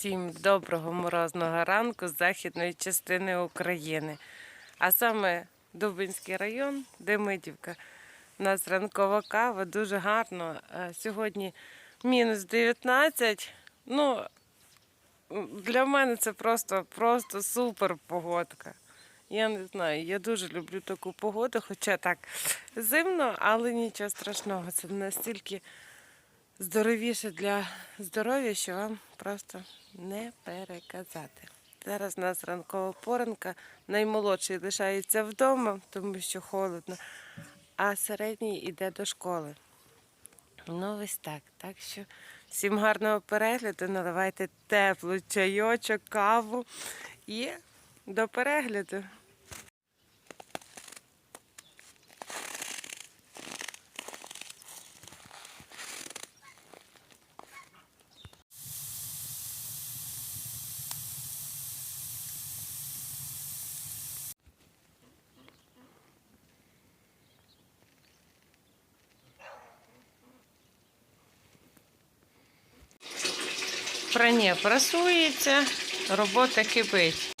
Всім доброго морозного ранку з західної частини України. А саме Дубинський район, Демидівка. У нас ранкова кава, дуже гарно. Е, Сьогодні мінус 19. Ну, для мене це просто, просто супер погодка. Я не знаю, я дуже люблю таку погоду, хоча так зимно, але нічого страшного. Це настільки здоровіше для здоров'я, що вам просто не переказати. Зараз у нас ранкова поранка. Наймолодший лишається вдома, тому що холодно, а середній йде до школи. Ну, ось так. Так що всім гарного перегляду, наливайте теплу чайочок, каву і до перегляду. Прання прасується, робота кипить.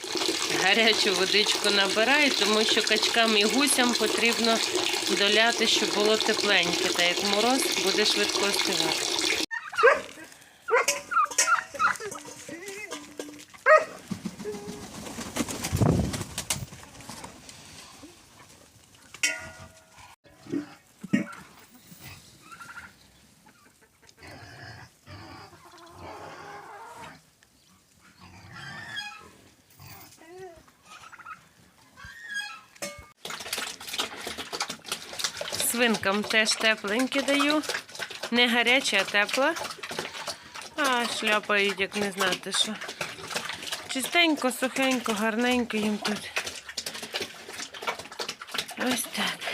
Гарячу водичку набираю, тому що качкам і гусям потрібно доляти, щоб було тепленьке. Та як мороз буде швидко остивати. Свинкам теж тепленьке даю. Не гаряча, а тепла. А шляпають, як не знати що. Чистенько, сухенько, гарненько їм тут. Ось так.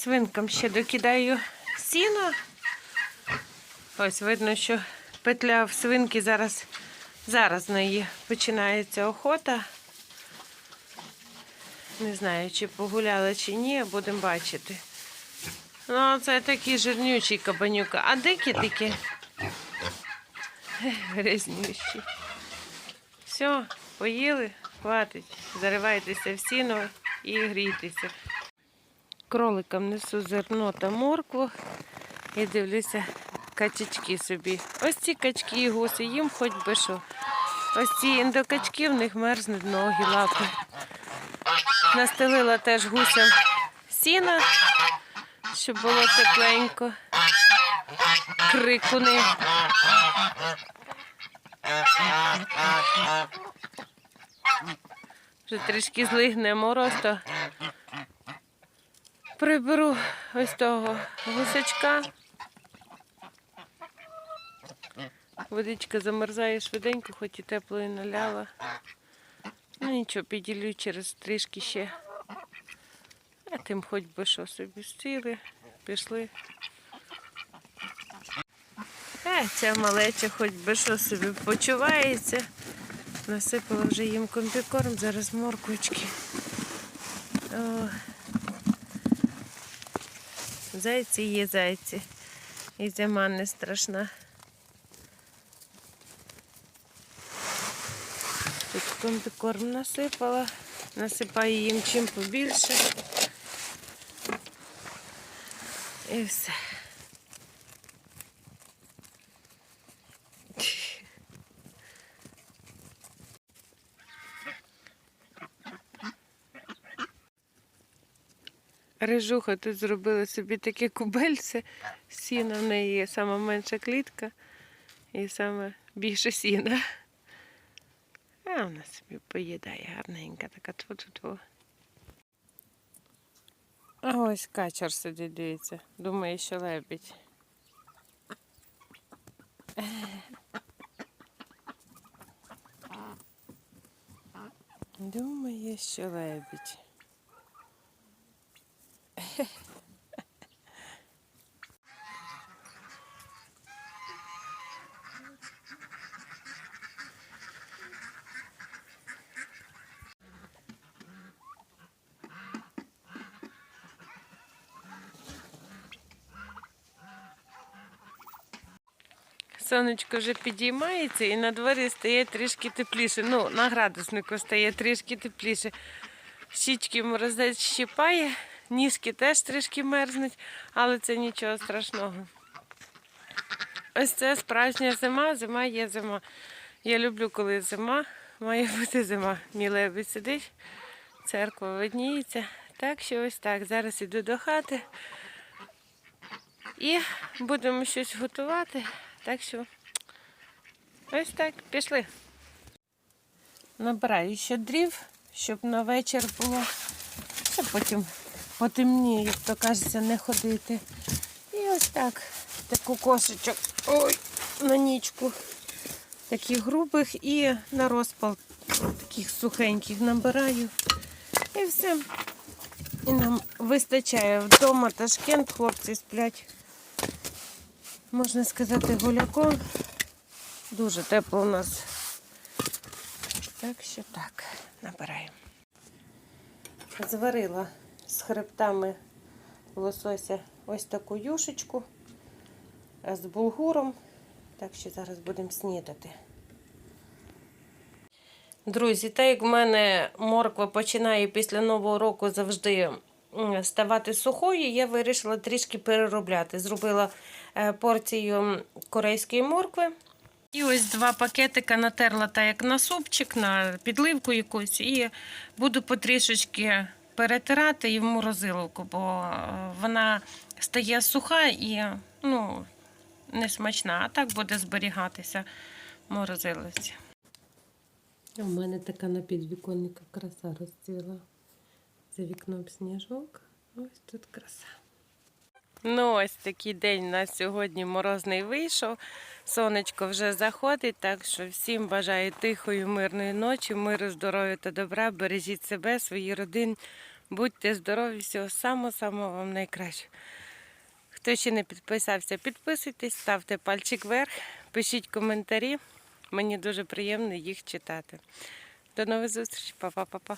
Свинкам ще докидаю сіно. Ось видно, що петля в свинки зараз, зараз в неї починається охота. Не знаю, чи погуляла, чи ні, будемо бачити. Ну, це такий жирнючий кабанюка. А дикі такі? Грязнющі. Все, поїли, хватить. Заривайтеся в сіно і грійтеся. Кроликам несу зерно та моркву і дивлюся качечки собі. Ось ці качки і гуси, їм хоч би що. Ось ці індокачки, в них мерзнуть ноги, лапи. Настелила теж гусям сіна, щоб було тепленько. Крикуни. Вже трішки злигне мороз, то приберу ось того гусачка. Водичка замерзає швиденько, хоч і теплої наляла. Ну нічого, піділю через трішки ще. А тим хоч би що собі сіли, пішли. А ця малеча хоч би що собі почувається. Насипала вже їм комбікорм, зараз морквочки. О. Зайці є зайці. І зима не страшна. Тут комбікорм насипала. Насипаю їм чим побільше. І все. Рижуха тут зробила собі таке кубельце. Сіна в неї є сама менша клітка і саме більше сіна. А вона собі поїдає гарненька, така тьфу-тьфу-тьфу. А ось качар сидить, дивіться. Думає, що лебідь. Думає, що лебідь. Сонечко вже підіймається і на дворі стає трішки тепліше. Ну, на градуснику стає трішки тепліше. Щічки морозець щипає, ніжки теж трішки мерзнуть, але це нічого страшного. Ось це справжня зима, зима є зима. Я люблю, коли зима, має бути зима. Мій лебедь сидить, церква видніється. Так що ось так. Зараз іду до хати і будемо щось готувати. Так що ось так, пішли. Набираю ще дрів, щоб на вечір було. Щоб потім потемніє, як то кажеться, не ходити. І ось так, таку кошечок. Ой, на нічку. Таких грубих і на розпал таких сухеньких набираю. І все. І нам вистачає вдома Ташкент, хлопці сплять. Можна сказати, гуляком. Дуже тепло у нас. Так що так, набираємо. Зварила з хребтами лосося ось таку юшечку з булгуром. Так що зараз будемо снідати. Друзі, так як в мене морква починає після Нового року завжди ставати сухою, я вирішила трішки переробляти. Зробила е, порцію корейської моркви. І ось два пакетика натерла так як на супчик, на підливку якусь, і буду потрішечки перетирати і в морозиловку, бо е, вона стає суха і ну, не смачна, а так буде зберігатися в морозиловці. У мене така на підвіконника краса розцвіла. За вікном сніжок. Ось тут краса. Ну, ось такий день у нас сьогодні морозний вийшов. Сонечко вже заходить, так що всім бажаю тихої, мирної ночі, миру, здоров'я та добра. Бережіть себе, свої родини. Будьте здорові, всього самого-самого вам найкращого. Хто ще не підписався, підписуйтесь, ставте пальчик вверх, пишіть коментарі. Мені дуже приємно їх читати. До нових зустрічей, Па-па-па-па.